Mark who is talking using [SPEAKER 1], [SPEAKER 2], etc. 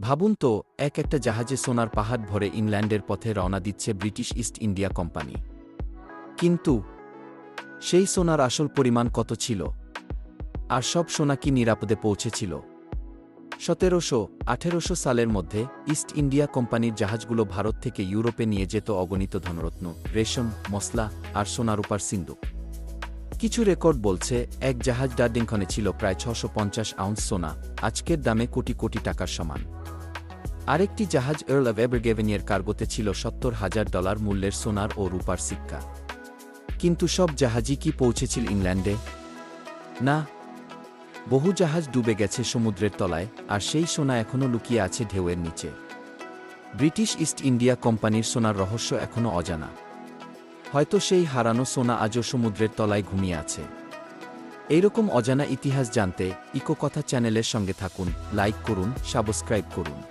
[SPEAKER 1] ভাবুন তো, এক একটা জাহাজে সোনার পাহাড় ভরে ইংল্যান্ডের পথে রওনা দিচ্ছে ব্রিটিশ ইস্ট ইন্ডিয়া কোম্পানি। কিন্তু, সেই সোনার আসল পরিমাণ কত ছিল? আর সব সোনা কি নিরাপদে পৌঁছেছিল? সতেরোশো, আঠেরোশো সালের মধ্যে ইস্ট ইন্ডিয়া কোম্পানির জাহাজগুলো ভারত থেকে ইউরোপে নিয়ে যেত অগণিত ধনরত্ন, রেশম মশলা আর সোনারূপার সিন্ধুক কিছু রেকর্ড বলছে, এক জাহাজ ডার্ডিংখনে ছিল প্রায় ছশো পঞ্চাশ আউন্স সোনা, আজকের দামে কোটি কোটি টাকার সমান। আরেকটি জাহাজ এর্ল অব এভারগেভেনিয়ার কার্গোতে ছিল সত্তর হাজার ডলার মূল্যের সোনার ও রূপার সিক্কা। কিন্তু সব জাহাজই কি পৌঁছেছিল ইংল্যান্ডে? না। বহু জাহাজ ডুবে গেছে সমুদ্রের তলায়, আর সেই সোনা এখনও লুকিয়ে আছে ঢেউয়ের নিচে। ব্রিটিশ ইস্ট ইন্ডিয়া কোম্পানির সোনার রহস্য এখনও অজানা। হয়তো সেই হারানো সোনা আজও সমুদ্রের তলায় ঘুমিয়ে আছে। এইরকম অজানা ইতিহাস জানতে ইকো কথা চ্যানেলের সঙ্গে থাকুন, লাইক করুন, সাবস্ক্রাইব করুন।